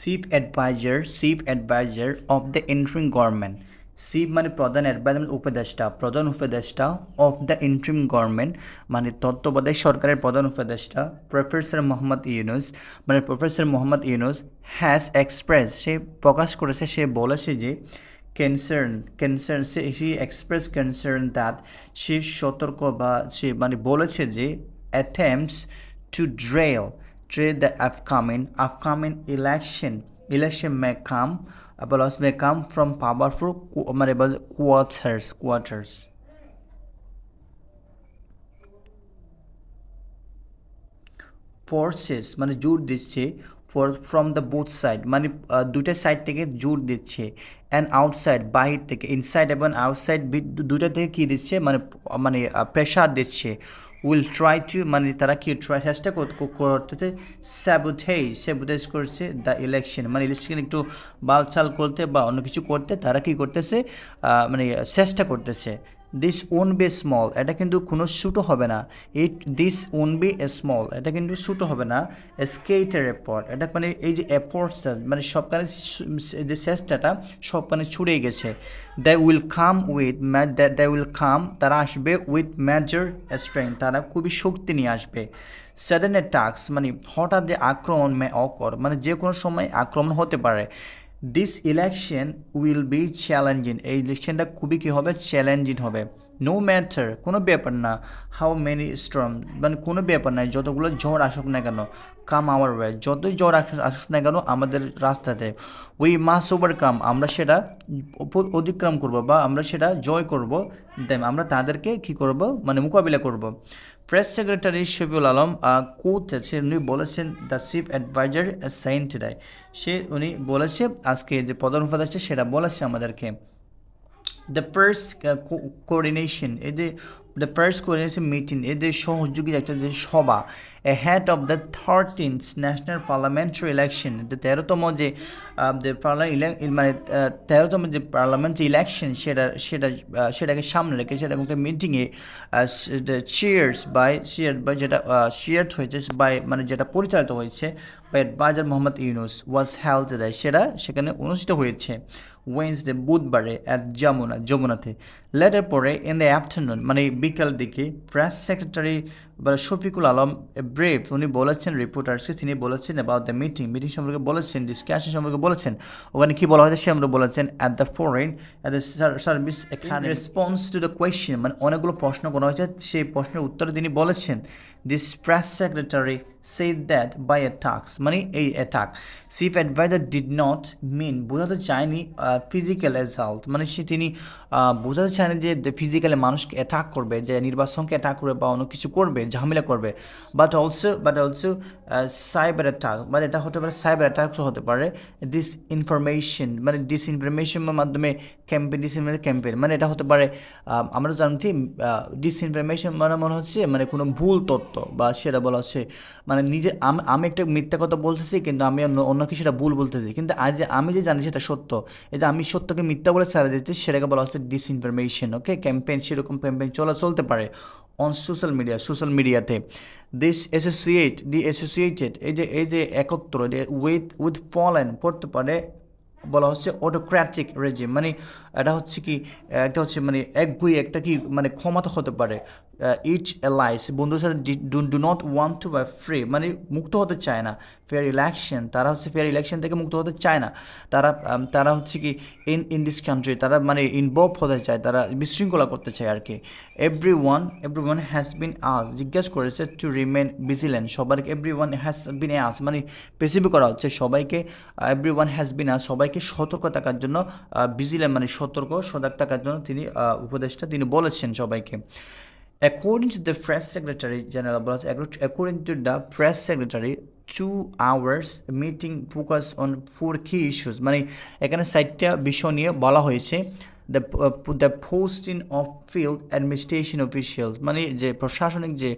Chief adviser chief adviser of the interim government chief মানে প্রধান adviser উপদেষ্টা, প্রধান উপদেষ্টা অফ দ্য ইন্ট্রিম গভর্নমেন্ট মানে তত্ত্বাবধায়ক সরকারের প্রধান উপদেষ্টা প্রফেসর মোহাম্মদ ইউনুস মানে professor Mohammad Yunus has express সে প্রকাশ করেছে, সে বলেছে যে কনসার্ন কনসার্ন সে এক্সপ্রেস কনসার্ন দ্যাট সে সতর্ক বা সে মানে বলেছে যে attempts to drill drill the upcoming upcoming election election may come applause may come from powerful qu- মানে quarters quarters ফোর্সেস মানে জোর দিচ্ছে ফ্রম দ্য বোথ সাইড মানে দুইটা সাইড থেকে জোর দিচ্ছে অ্যান্ড আউটসাইড বাহির থেকে ইনসাইড এবং আউটসাইড দুইটা থেকে কী দিচ্ছে? মানে মানে প্রেশার দিচ্ছে। উইল ট্রাই টু মানে তারা কি ট্রাই চেষ্টা কর- কর- করতেছে স্যাবোটেজ স্যাবোটেজ করছে দ্য ইলেকশন মানে ইলেকশন একটু বালচাল করতে বা অন্য কিছু করতে তারা কি করতেছে? মানে চেষ্টা করতেছে। দিস ওন বি স্মল এটা কিন্তু কোনো ছোটো হবে না। It this won be small এটা কিন্তু ছোটো হবে না। স্কেটের এপট এটা মানে এই যে এপটসটা মানে সবখানে যে চেষ্টাটা সবখানে ছড়িয়ে গেছে। The will come with the will come তারা আসবে উইথ মেজর স্ট্রেংথ তারা খুবই শক্তি নিয়ে আসবে। সাডেন অ্যাটাক্স মানে হঠাৎ যে আক্রমণ মে অকর মানে যে কোনো সময় আক্রমণ হতে পারে। This election will be challenging এই ইলেকশনটা খুবই কী হবে? চ্যালেঞ্জিং হবে। নো ম্যাটার কোনো ব্যাপার না। হাউ মেনি স্ট্রম মানে কোনো ব্যাপার নাই যতগুলো ঝড় আসুক না কেন কাম আওয়ার ওয়ে যতই আসুক আসুক না কেন, আমাদের রাস্তাতে। উই মাস ওভারকাম আমরা সেটা অতিক্রম করব বা আমরা সেটা জয় করব। দেন আমরা তাদেরকে কি করব? মানে মোকাবিলা করব। প্রেস সেক্রেটারি শফিউল আলম কোচ আছে উনি বলেছেন, দ্য চিফ অ্যাডভাইজার সাইন সে উনি বলেছে, আজকে যে প্রধান উপদেষ্টা সেটা বলেছে আমাদেরকে। দ্য প্রেস কোঅর্ডিনেশন, এই যে দ্য পার্স কোঅর্ডিনেশন মিটিং এই যে সহযোগী একটা যে সভা a head of the thirteenth national parliamentary election তেরোতম যে মানে তেরোতম যে পার্লামেন্ট যে ইলেকশন সেটা সেটা সেটাকে সামনে রেখে সেটা একটা মিটিংয়ে চিয়ার্স বাই চিয়ার বাই যেটা চিয়ার্ড হয়েছে বাই মানে যেটা পরিচালিত হয়েছে by adviser Mohammad Yunus was held সেটা সেখানে অনুষ্ঠিত হয়েছে। ওয়েন্সডে বুধবারে অ্যাট যমুনা, যমুনাতে। লেটার পরে ইন দ্য আফটারনুন মানে বিকাল দিকে প্রেস সেক্রেটারি বা শফিকুল আলম এ ব্রেভ উনি বলেছেন রিপোর্টার্সকে তিনি বলেছেন অ্যাবাউট দ্য মিটিং মিটিং সম্পর্কে বলেছেন ডিসকাশন সম্পর্কে বলেছেন। ওখানে কি বলা হয়েছে সে আমরা বলেছেন at the foreign at the service response to the question মানে অনেকগুলো প্রশ্ন করা হয়েছে সেই প্রশ্নের উত্তরে তিনি বলেছেন this press secretary said that by attacks মানে এই attack chief adviser did not mean বোঝাতে চায়নি ফিজিক্যাল অ্যাসাল্ট মানে সে তিনি বোঝাতে চায়নি যে ফিজিক্যালি মানুষকে অ্যাটাক করবে যে নির্বাচনকে অ্যাটাক করবে বা অন্য কিছু করবে। ঝামেলা করবে। But also but also cyber attack মানে এটা হতে পারে সাইবার অ্যাটাকও হতে পারে। ডিস ইনফরমেশন মানে ডিস ইনফরমেশনের মাধ্যমে ক্যাম্পেন ডিস ক্যাম্পেন মানে এটা হতে পারে আমরা জানছি ডিস ইনফরমেশন মানে মনে হচ্ছে মানে কোনো ভুল তথ্য বা সেটা বলা হচ্ছে মানে নিজে আমি একটা মিথ্যা কথা বলতেছি, কিন্তু আমি অন্য অন্য কিছু সেটা ভুল বলতেছি। কিন্তু আজ আমি যে জানি সেটা সত্য, এই যে আমি সত্যকে মিথ্যা বলে ছাড়া দিচ্ছি, সেটাকে বলা হচ্ছে ডিস ইনফরমেশন ওকে ক্যাম্পেন সেরকম ক্যাম্পেন চলা, চলতে পারে। অন সোশ্যাল মিডিয়া সোশ্যাল মিডিয়াতে দিস অ্যাসোসিয়েট দি অ্যাসোসিয়েটেড এই যে এই যে একত্র, যে উইথ উইথ ফলেন পড়তে পারে, বলা হচ্ছে অটোক্র্যাটিক রেজিম মানে এটা হচ্ছে কি একটা হচ্ছে মানে একগুই একটা কি মানে ক্ষমতা হতে পারে। ইচ এলাইস বন্ধুদের সাথে do not want to be free মানে মুক্ত হতে চায় না। ফেয়ার ইলেকশন তারা হচ্ছে ফেয়ার ইলেকশন থেকে মুক্ত হতে চায় না। তারা তারা হচ্ছে কি ইন ইন দিস কান্ট্রি তারা মানে ইনভলভ হতে চায়, তারা বিশৃঙ্খলা করতে চায় আর কি। Everyone everyone has been আস জিজ্ঞাসা করেছে টু রিমেন ভিজিলেন্ট সবাইকে এভরি ওয়ান হ্যাজ বিন আস মানে স্পেসিফিক করা হচ্ছে সবাইকে এভরি ওয়ান হ্যাজ বিন আস সবাইকে সতর্ক থাকার জন্য ভিজিলেন্ট মানে সতর্ক, সজাগ থাকার জন্য তিনি উপদেশটা তিনি বলেছেন সবাইকে। According to the press secretary general, according to the press secretary, two hours meeting focus on four key issues মানে এখানে চারটা বিষয় নিয়ে বলা হয়েছে the the posting of field administration officials মানে যে প্রশাসনিক যে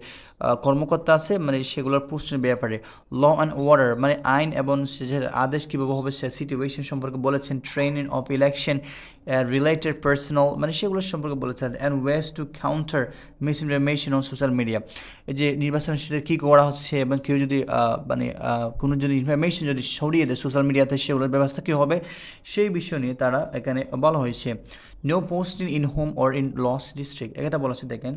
কর্মকর্তা আছে মানে সেগুলোর পোস্টের ব্যাপারে। ল অ্যান্ড অর্ডার মানে আইন এবং আদেশ কীভাবে হবে, সে সিচুয়েশন সম্পর্কে বলেছেন training of election related personnel মানে সেগুলোর সম্পর্কে বলেছেন and ways to counter misinformation on social media এই যে নির্বাচন সেটা কী করা হচ্ছে এবং কেউ যদি মানে কোনো যদি ইনফরমেশন যদি সরিয়ে দেয় সোশ্যাল মিডিয়াতে সেগুলোর ব্যবস্থা কী হবে? সেই বিষয় নিয়ে তারা এখানে বলা হয়েছে। No posting in home or in laws district এটা বলা হচ্ছে দেখেন।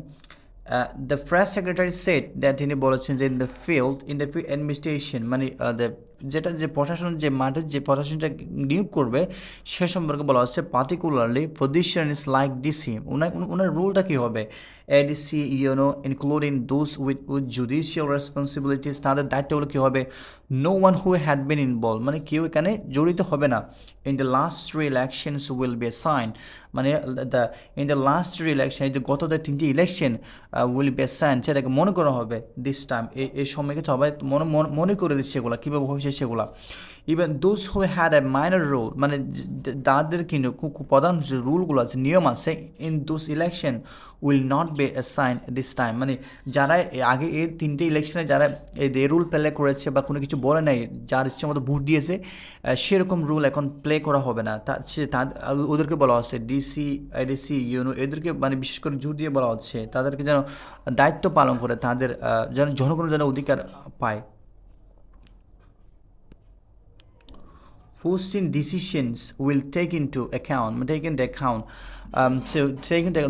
The press secretary said that তিনি বলেছেন যে in the field in the administration মানে দ্য যেটা যে প্রশাসন, যে মাঠের যে প্রশাসনটা নিয়োগ করবে, সে সম্পর্কে বলা হচ্ছে particularly position is like DC ওনার ওনার রুলটা কী হবে? ADC you know including those with with judicial responsibilities তাদের দায়িত্বগুলো কী হবে? No one who had been involved মানে কেউ এখানে জড়িত হবে না। In the last three elections will be assigned মানে the in the last three election এই যে গত তিনটি ইলেকশন উইল বি সাইন সেটাকে মনে করা হবে দিস টাইম এই সময়কে সবাই মনে, মনে- করে দিচ্ছে সেগুলো কীভাবে হয়েছে সেগুলো। Even those who had a minor role মানে তাদের কিন্তু প্রধান যে রুলগুলো আছে, নিয়ম আছে in those election will not be assigned this time মানে যারা আগে এই তিনটে ইলেকশনে যারা এই যে রুল প্লে করেছে বা কোনো কিছু বলে নাই, যার ইচ্ছে মতো ভোট দিয়েছে সেরকম রুল এখন প্লে করা হবে না। তা, সে ওদেরকে বলা হচ্ছে ডিসি আইডিসি ইউনো এদেরকে মানে বিশেষ করে জোর দিয়ে বলা হচ্ছে, তাদেরকে যেন দায়িত্ব পালন করে তাদের যেন জনগণ যেন অধিকার পায়। Posting decisions will take into account take into account um, so take into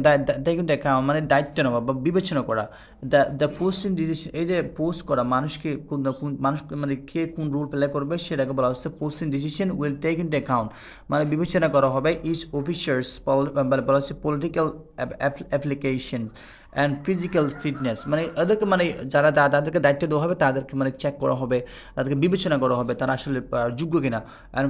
take into account মানে দায়িত্ব নেওয়া বা বিবেচনা করা দ্য দ্য পোস্টিং ডিসিশন এই যে পোস্ট করা মানুষকে কোন কোন মানুষ মানে কে কোন রুল প্লে করবে সেটাকে বলা হচ্ছে posting decision will take into account মানে বিবেচনা করা হবে ইচ অফিসার্স মানে বলা হচ্ছে political application and physical fitness মানে এদেরকে মানে যারা তাদেরকে দায়িত্ব দেওয়া হবে, তাদেরকে মানে চেক করা হবে, তাদেরকে বিবেচনা করা হবে তারা আসলে যোগ্য কিনা অ্যান্ড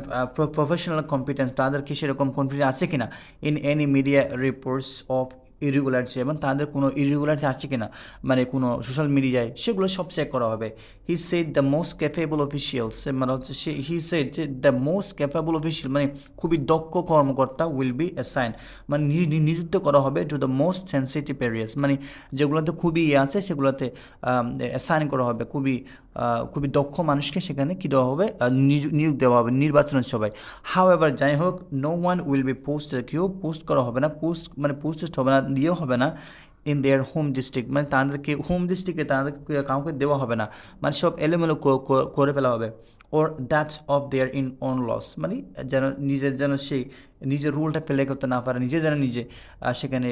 প্রফেশনাল কম্পিটেন্স তাদেরকে সেরকম কনফিডেন্স আছে কিনা in any media reports of irregularity এবং তাদের কোনো ইরেগুলারিটি আছে কিনা মানে কোনো সোশ্যাল মিডিয়ায় সেগুলো সব চেক করা হবে। He said the most capable officials মানে হচ্ছে সে হি সেড যে দ্য মোস্ট ক্যাপেবল অফিসিয়াল মানে খুবই দক্ষ কর্মকর্তা উইল বি অ্যাসাইন মানে নিযুক্ত করা হবে to the most sensitive areas মানে যেগুলোতে খুবই ইয়ে আছে, সেগুলোতে অ্যাসাইন করা হবে। খুবই খুবই দক্ষ মানুষকে সেখানে কী দেওয়া হবে? নিয়োগ দেওয়া হবে, নির্বাচনের সবাই হাও এভার যাই হোক no one will be posted কেউ পোস্ট করা হবে না পোস্ট মানে পোস্টেড হবে না, দিয়েও হবে না। ইন দেয়ার হোম ডিস্ট্রিক্ট মানে তাদেরকে হোম ডিস্ট্রিক্টে তাদেরকে কাউকে দেওয়া হবে না। মানে সব এলোমেলো করে ফেলা হবে। Or that's of their in on laws মানে যেন নিজের যেন সেই নিজের রুলটা ফেলে করতে না পারে, নিজে যেন নিজে সেখানে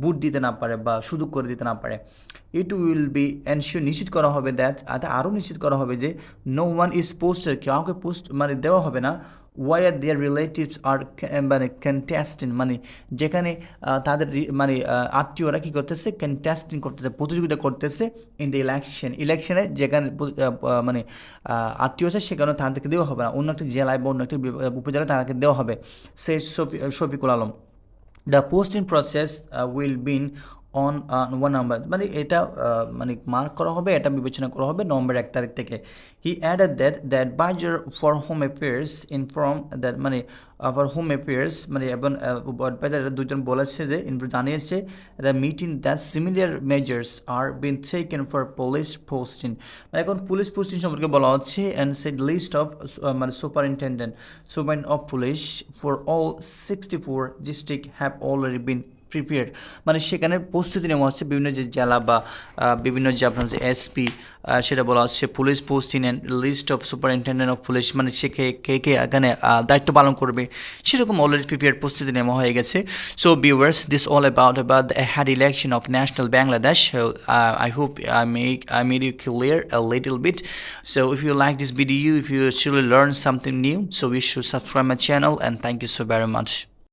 বুট দিতে না পারে বা সুযোগ করে দিতে না পারে। ইট উইল বি এনশিওর নিশ্চিত করা হবে দ্যাট আরও নিশ্চিত করা হবে যে নো ওয়ান ইজ পোস্টেড কাউকে পোস্ট মানে দেওয়া হবে না। ওয়ার দেয়ার রিলেটিভস আর মানে কন্টেস্টিং মানে যেখানে তাদের মানে আত্মীয়রা কী করতেছে? কন্টেস্টিং করতেছে, প্রতিযোগিতা করতেছে ইন দ্য ইলেকশন ইলেকশনে যেখানে মানে আত্মীয় আছে, সেখানে তাদেরকে দেওয়া হবে না। অন্য একটি জেলায় বা অন্য একটি উপজেলায় তাদেরকে দেওয়া হবে। সে Shafi, Shafiqul Alam. The posting process will been on one number মানে এটা মানে মার্ক করা হবে, এটা বিবেচনা করা হবে নভেম্বর এক তারিখ থেকে। He added that the adviser for home affairs inform that মানে ফর হোম অ্যাফেয়ার্স মানে এবং অ্যাডভাইজার দুজন বলেছে যে জানিয়েছে the meeting that similar measures are been taken for police posting মানে এখন পুলিশ পোস্টিং সম্পর্কে বলা হচ্ছে অ্যান্ড সেড লিস্ট অফ মানে superintendent সুপারিন of police for all sixty four district have already been prepare মানে সেখানে প্রস্তুতি নেওয়া হচ্ছে বিভিন্ন যে জেলা বা বিভিন্ন যে আপনার যে এসপি সেটা বলা হচ্ছে police posting and list of superintendent of police মানে সে কে কে কে এখানে দায়িত্ব পালন করবে। সেরকম অলরেডি প্রিপেয়ার প্রস্তুতি নেওয়া হয়ে গেছে। So viewers this all about about the had election of national Bangladesh I hope I make I made you clear a little bit so if you like this video if you actually learn something new so you should subscribe my channel and thank you so very much